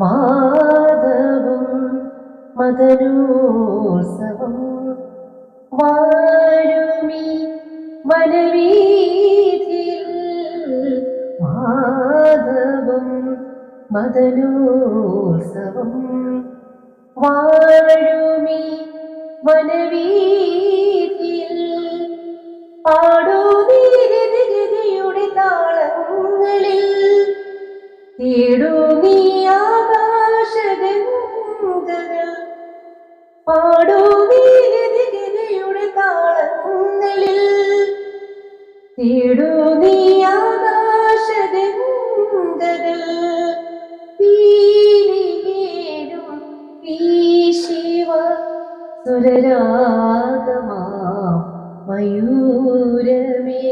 മാധവം മദനോത്സവം വാഴുമി വനവീതിയിൽ മാധവം മദനോത്സവം വാഴുമി വനവീതിയിൽ പാടൂ തേടൂ നീ ആകാശഗന്ധങ്ങൾ പാടൂ നീരതിയുടെ താളങ്ങളിൽ. തേടൂ നീ ആകാശഗന്ധകൾ പീലിയേടും ഈ ശിവ സുരരാഗമാ മയൂരമേ.